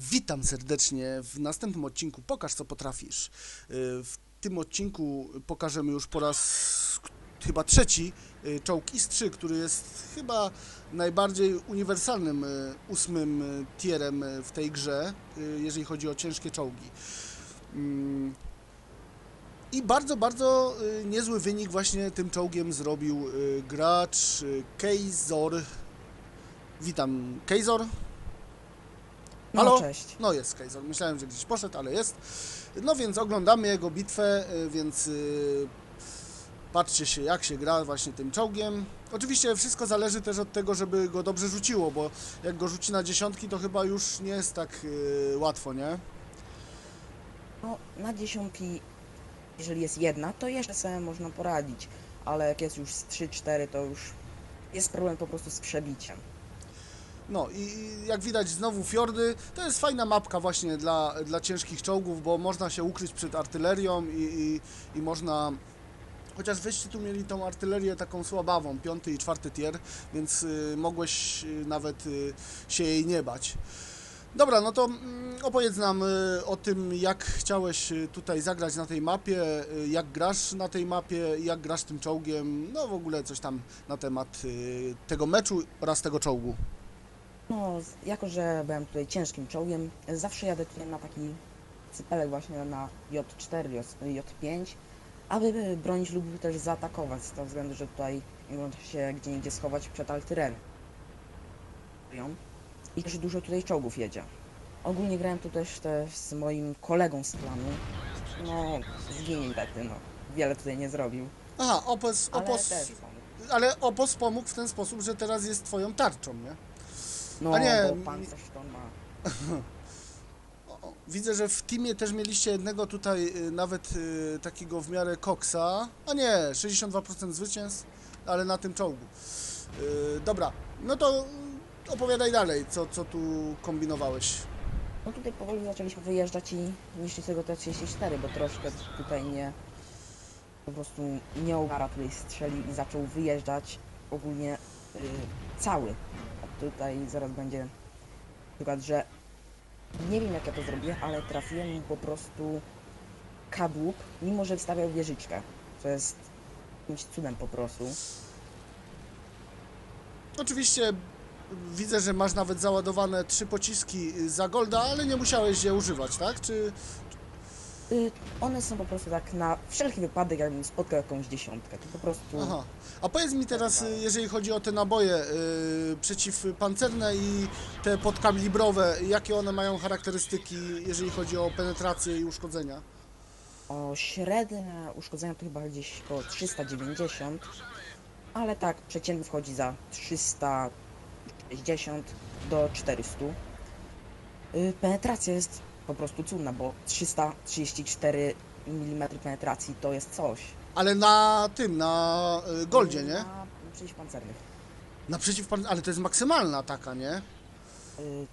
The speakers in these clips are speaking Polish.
Witam serdecznie w następnym odcinku Pokaż co potrafisz. Y, W tym odcinku pokażemy już po raz chyba trzeci y, czołg IS-3, który jest chyba najbardziej uniwersalnym y, ósmym tierem w tej grze, jeżeli chodzi o ciężkie czołgi. Mm. I bardzo, bardzo niezły wynik właśnie tym czołgiem zrobił gracz Kejzor. Witam, Kejzor. No, Halo? cześć. No jest Kaiser. Myślałem, że gdzieś poszedł, ale jest. No więc oglądamy jego bitwę, y, więc y, patrzcie się jak się gra właśnie tym czołgiem. Oczywiście wszystko zależy też od tego, żeby go dobrze rzuciło, bo jak go rzuci na dziesiątki, to chyba już nie jest tak y, łatwo, nie? No, na dziesiątki, jeżeli jest jedna, to jeszcze sobie można poradzić, ale jak jest już z 3-4, to już jest problem po prostu z przebiciem. No i jak widać znowu fiordy, to jest fajna mapka właśnie dla, dla ciężkich czołgów, bo można się ukryć przed artylerią i, i, i można... Chociaż wyście tu mieli tą artylerię taką słabawą, piąty i czwarty tier, więc y, mogłeś y, nawet y, się jej nie bać. Dobra, no to mm, opowiedz nam y, o tym, jak chciałeś y, tutaj zagrać na tej mapie, y, jak grasz na tej mapie, jak grasz tym czołgiem, no w ogóle coś tam na temat tego meczu oraz tego czołgu. No, jako że byłem tutaj ciężkim czołgiem, zawsze jadę tutaj na taki cypelek właśnie na J4, J- J5, aby bronić lub też zaatakować, z tego względu, że tutaj nie można się gdzie indziej schować przed artylerią. I też dużo tutaj czołgów jedzie. Ogólnie grałem tu też, też z moim kolegą z planu. No, zginie niestety, no. Wiele tutaj nie zrobił. Aha, opos, Ale opos, też pomógł. ale opos pomógł w ten sposób, że teraz jest twoją tarczą, nie? No, A nie, bo pancerz to ma. O, o, widzę, że w teamie też mieliście jednego tutaj y, nawet y, takiego w miarę koksa. A nie, 62% zwycięstw, ale na tym czołgu. Y, dobra, no to y, opowiadaj dalej, co, co tu kombinowałeś. No tutaj powoli zaczęliśmy wyjeżdżać i niszczyć tego T-34, bo troszkę tutaj nie... Po prostu nie ogara tutaj strzelił i zaczął wyjeżdżać ogólnie y, cały. Tutaj zaraz będzie przykład, że nie wiem jak ja to zrobiłem, ale trafiłem po prostu kadłub, mimo że wstawiał wieżyczkę. To jest jakimś cudem po prostu. Oczywiście widzę, że masz nawet załadowane trzy pociski za golda, ale nie musiałeś je używać, tak? Czy, one są po prostu tak na wszelki wypadek, jakbym spotkał jakąś dziesiątkę. To po prostu... Aha. A powiedz mi teraz, y, jeżeli chodzi o te naboje y, przeciwpancerne i te podkalibrowe, jakie one mają charakterystyki, jeżeli chodzi o penetrację i uszkodzenia? O średnie uszkodzenia to chyba gdzieś około 390, ale tak przeciętnie wchodzi za 360 do 400. Y, Penetracja jest po prostu cudna, bo 334 mm penetracji to jest coś. Ale na tym, na y, goldzie, nie? Na przeciwpancernych. Na przeciwpan... Ale to jest maksymalna taka, nie? Y,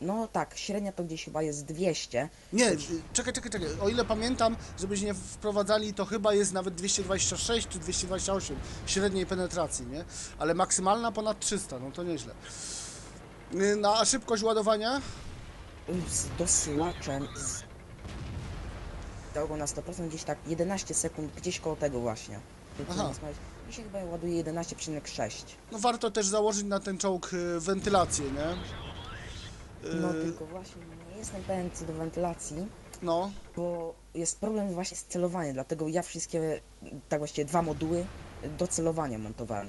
No tak, średnia to gdzieś chyba jest 200. Nie, y, czekaj, czekaj, czekaj. O ile pamiętam, żebyś nie wprowadzali, to chyba jest nawet 226 czy 228 średniej penetracji, nie? Ale maksymalna ponad 300, no to nieźle. Y, Na szybkość ładowania? Y, Z dosyłaczem z... Dało na 100% gdzieś tak 11 sekund, gdzieś koło tego właśnie. Aha. Mi się chyba ładuje 11,6. No warto też założyć na ten czołg y, wentylację, nie? No Y, tylko właśnie nie jestem pewien co do wentylacji, no. bo jest problem właśnie z celowaniem, dlatego ja wszystkie, tak właściwie dwa moduły do celowania montowałem.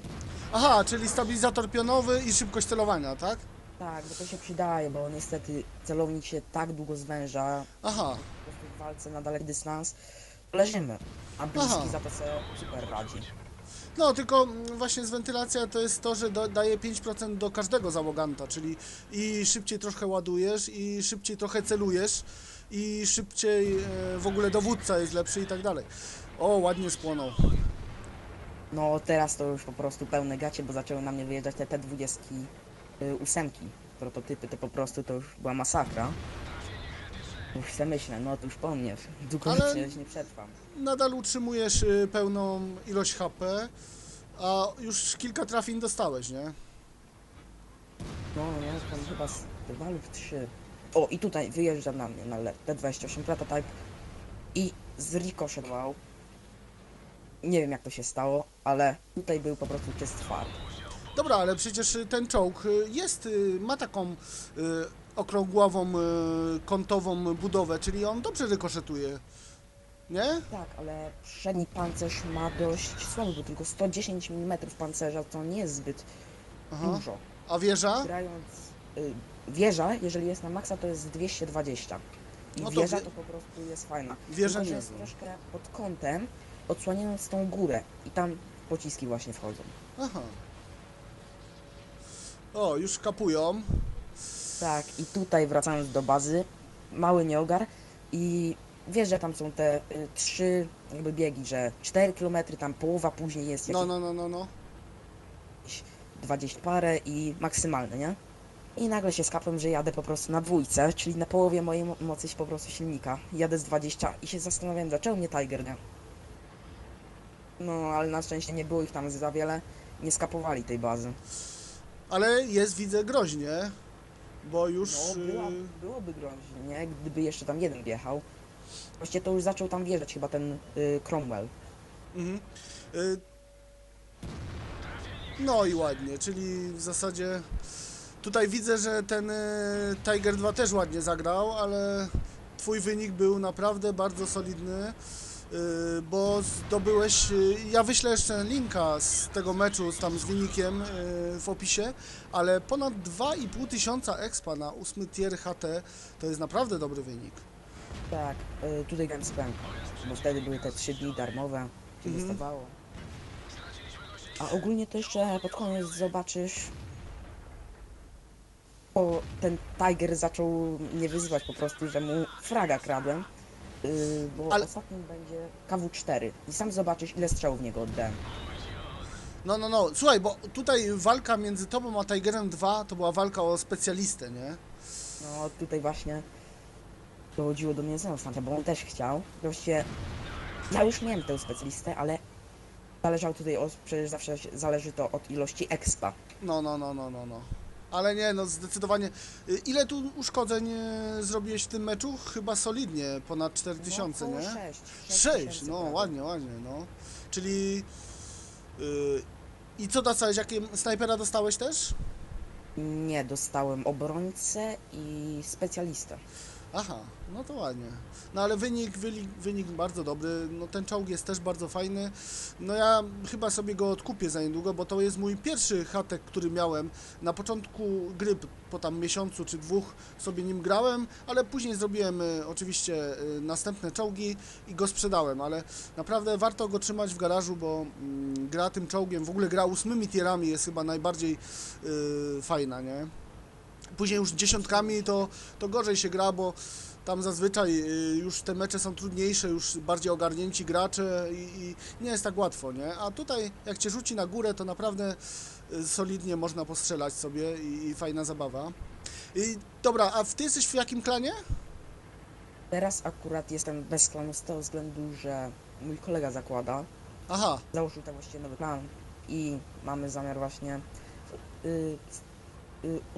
Aha, czyli stabilizator pionowy i szybkość celowania, tak? Tak, bo to się przydaje, bo niestety celownik się tak długo zwęża, Aha, po prostu w walce na daleki dystans leżymy, a bliski Aha. za to sobie super radzi. no tylko mm, właśnie z wentylacja to jest to, że daje 5% do każdego załoganta, czyli i szybciej trochę ładujesz, i szybciej trochę celujesz, i szybciej e, w ogóle dowódca jest lepszy i tak dalej. O, ładnie spłonął. No teraz to już po prostu pełne gacie, bo zaczęły na mnie wyjeżdżać te T20 y, ósemki, prototypy, to po prostu to już była masakra. Już sobie myślę, no to już po mnie, długo Ale- przecież nie przetrwam. Nadal utrzymujesz y, pełną ilość HP, a już kilka trafień dostałeś, nie? No, ja tam chyba z dwa lub trzy. O, i tutaj wyjeżdża na mnie na le- T28 prototype i zrikoszetował. Nie wiem jak to się stało, ale tutaj był po prostu czyst fart. Dobra, ale przecież y, ten czołg y, jest, y, ma taką okrągławą, y, kątową budowę, czyli on dobrze rykoszetuje. Nie? Tak, ale przedni pancerz ma dość słaby, bo tylko 110 mm pancerza to nie jest zbyt Aha. dużo. A wieża? Grając y, wieża, jeżeli jest na maksa, to jest 220. I No to wieża wie- to po prostu jest fajna. Wieża Tylko, nie jest troszkę pod kątem, odsłaniając tą górę i tam pociski właśnie wchodzą. Aha. O, już kapują. Tak, i tutaj wracając do bazy, mały nieogar i wiesz, że tam są te y, trzy jakby biegi, że 4 km, tam połowa później jest No, jakieś no, no, no, no. 20 parę i maksymalne, nie? I nagle się skapłem, że jadę po prostu na dwójce, czyli na połowie mojej mo- mocy po prostu silnika. Jadę z 20 i się zastanawiam, dlaczego mnie Tiger nie. No, ale na szczęście nie było ich tam za wiele, nie skapowali tej bazy. Ale jest, widzę, groźnie, bo już... No, była, y, byłoby groźnie, nie? Gdyby jeszcze tam jeden wjechał. Właściwie to już zaczął tam wjeżdżać chyba ten y, Cromwell. Mhm. Y, No i ładnie, czyli w zasadzie tutaj widzę, że ten y, Tiger 2 też ładnie zagrał, ale twój wynik był naprawdę bardzo solidny, bo zdobyłeś, y, ja wyślę jeszcze linka z tego meczu z tam z wynikiem y, w opisie, ale ponad 2,5 tysiąca expa na 8 tier HT to jest naprawdę dobry wynik. Tak, y, tutaj z pęką, bo wtedy były te 3 dni darmowe, się Mhm. dostawało. A ogólnie to jeszcze pod koniec zobaczysz, bo ten Tiger zaczął mnie wyzywać po prostu, że mu fraga kradłem, y, bo Ale- ostatnim będzie KW4 i sam zobaczysz ile strzałów w niego oddałem. No, no, no. Słuchaj, bo tutaj walka między tobą a Tigerem 2 to była walka o specjalistę, nie? No tutaj właśnie dochodziło do mnie Zenostanta, bo on też chciał. Właściwie ja już miałem tę specjalistę, ale zależało tutaj od, przecież zawsze się- zależy to od ilości expa. No, no, no, no, no, no. Ale nie, no zdecydowanie. Y, Ile tu uszkodzeń y, zrobiłeś w tym meczu? Chyba solidnie, ponad 4000, no, nie? 6. 6, no ładnie, ładnie, no. Czyli... y, I co dostałeś? Jakie snajpera dostałeś też? Nie, dostałem obrońcę i specjalistę. Aha, no to ładnie. No ale wynik, wynik, wynik bardzo dobry. No ten czołg jest też bardzo fajny. No ja chyba sobie go odkupię za niedługo, bo to jest mój pierwszy hatek, który miałem. Na początku gry, po tam miesiącu czy dwóch sobie nim grałem, ale później zrobiłem y, oczywiście y, następne czołgi i go sprzedałem, ale naprawdę warto go trzymać w garażu, bo mm, gra tym czołgiem, w ogóle gra ósmymi tierami jest chyba najbardziej y, fajna, nie? Później już dziesiątkami to, to gorzej się gra, bo tam zazwyczaj y, już te mecze są trudniejsze, już bardziej ogarnięci gracze i, i nie jest tak łatwo, nie? A tutaj jak cię rzuci na górę, to naprawdę y, solidnie można postrzelać sobie i, i fajna zabawa. I, dobra, a ty jesteś w jakim klanie? Teraz akurat jestem bez klanu z tego względu, że mój kolega zakłada. Aha, Założył tam właściwie nowy klan i mamy zamiar właśnie... Y, y,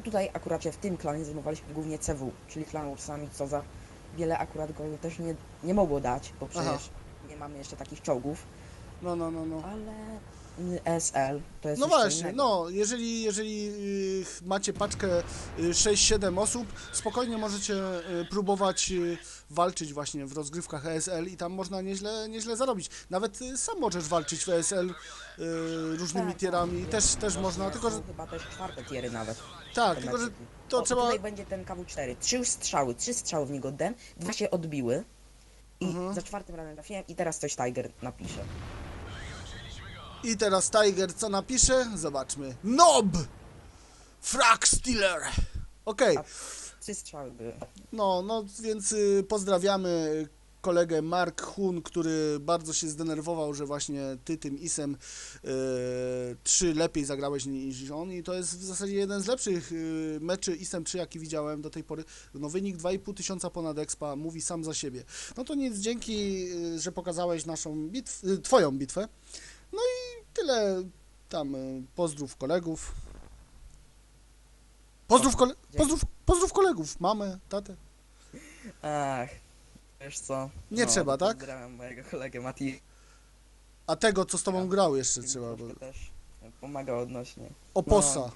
tutaj akurat się w tym klanie zajmowaliśmy głównie CW, czyli klan Ursami, co za wiele akurat go też nie, nie mogło dać, bo Aha. przecież nie mamy jeszcze takich czołgów. no, no, no, no. Ale y, SL to jest No właśnie, no, jeżeli, jeżeli y, macie paczkę y, 6-7 osób, spokojnie możecie y, próbować y, walczyć właśnie w rozgrywkach ESL i tam można nieźle, nieźle zarobić. Nawet y, sam możesz walczyć w ESL y, różnymi Tak, tierami, tak, też, też można, tylko że chyba też czwarte tiery nawet. tak, tylko że to trzeba Tutaj będzie ten KW4. Trzy strzały, trzy strzały w niego oddałem, dwa się odbiły. I Mhm. za czwartym razem trafiłem i teraz coś Tiger napisze. I teraz Tiger co napisze? Zobaczmy. Nob! Frag Stealer! Okej. Trzy strzały były. No, no więc y, pozdrawiamy kolegę Mark Hun, który bardzo się zdenerwował, że właśnie ty tym ISem y, 3 lepiej zagrałeś niż on i to jest w zasadzie jeden z lepszych y, meczy ISem 3 jaki widziałem do tej pory. No wynik 2,5 tysiąca ponad expa mówi sam za siebie. No to nic, dzięki, y, że pokazałeś naszą bitwę, y, twoją bitwę. No i tyle tam y, pozdrów kolegów. Pozdrów, kole... pozdrów, pozdrów kolegów, mamę, tatę. Ach, wiesz co? Nie trzeba, tak? Pozdrawiam mojego kolegę Mati. A tego, co z tobą Ja. grał jeszcze trzeba. Bo... Też pomaga odnośnie. Oposa.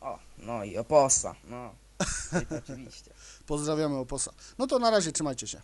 No, o, no i oposa, no. Oczywiście. Pozdrawiamy Oposa. No to na razie, trzymajcie się.